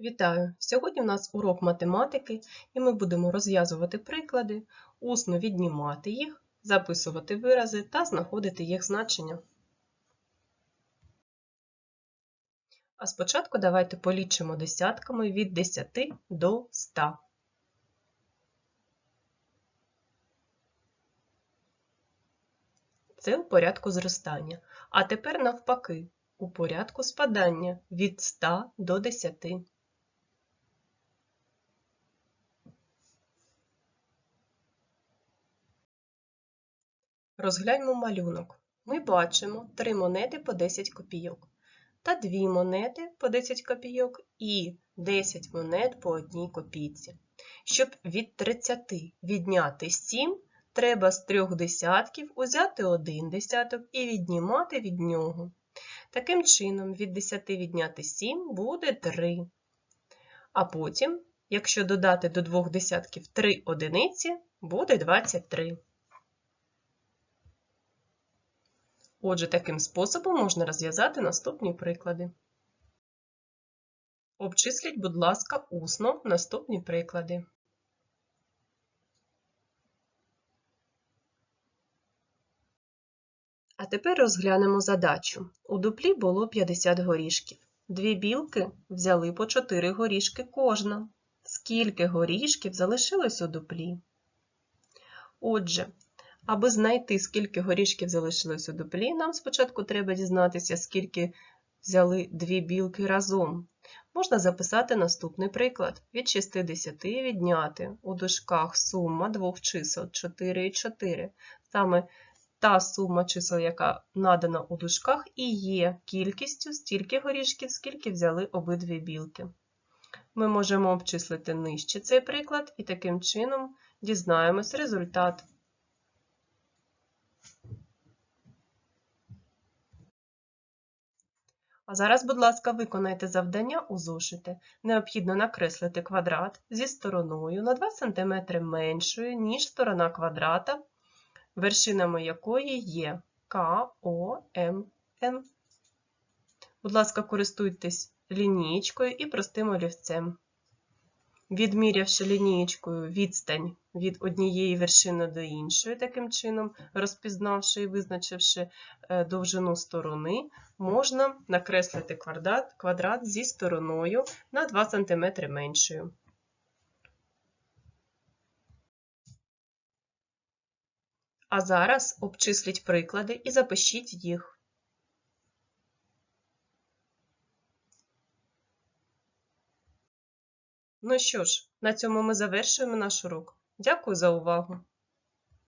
Вітаю! Сьогодні у нас урок математики, і ми будемо розв'язувати приклади, усно віднімати їх, записувати вирази та знаходити їх значення. А спочатку давайте полічимо десятками від 10 до 100. Це у порядку зростання. А тепер навпаки, у порядку спадання від 100 до 10. Розгляньмо малюнок. Ми бачимо три монети по 10 копійок та дві монети по 10 копійок і 10 монет по одній копійці. Щоб від 30 відняти 7, треба з трьох десятків узяти один десяток і віднімати від нього. Таким чином, від 10 відняти 7 буде 3. А потім, якщо додати до двох десятків 3 одиниці, буде 23. Отже, таким способом можна розв'язати наступні приклади. Обчисліть, будь ласка, усно наступні приклади. А тепер розглянемо задачу. У дуплі було 50 горішків. Дві білки взяли по 4 горішки кожна. Скільки горішків залишилось у дуплі? Отже, Аби знайти, скільки горішків залишилось у дуплі, нам спочатку треба дізнатися, скільки взяли дві білки разом. Можна записати наступний приклад. Від 60 відняти у дужках сума двох чисел 4 і 4. Саме та сума чисел, яка надана у дужках, і є кількістю стільки горішків, скільки взяли обидві білки. Ми можемо обчислити нижче цей приклад і таким чином дізнаємось результат. А зараз, будь ласка, виконайте завдання у зошити. Необхідно накреслити квадрат зі стороною на 2 см меншою, ніж сторона квадрата, вершинами якої є К. Будь ласка, користуйтесь лінієчкою і простим олівцем. Відмірявши лінієчкою відстань від однієї вершини до іншої, таким чином, розпізнавши і визначивши е, довжину сторони, можна накреслити квадрат, квадрат зі стороною на 2 см меншою. А зараз обчисліть приклади і запишіть їх. Ну що ж, на цьому ми завершуємо наш урок. Дякую за увагу!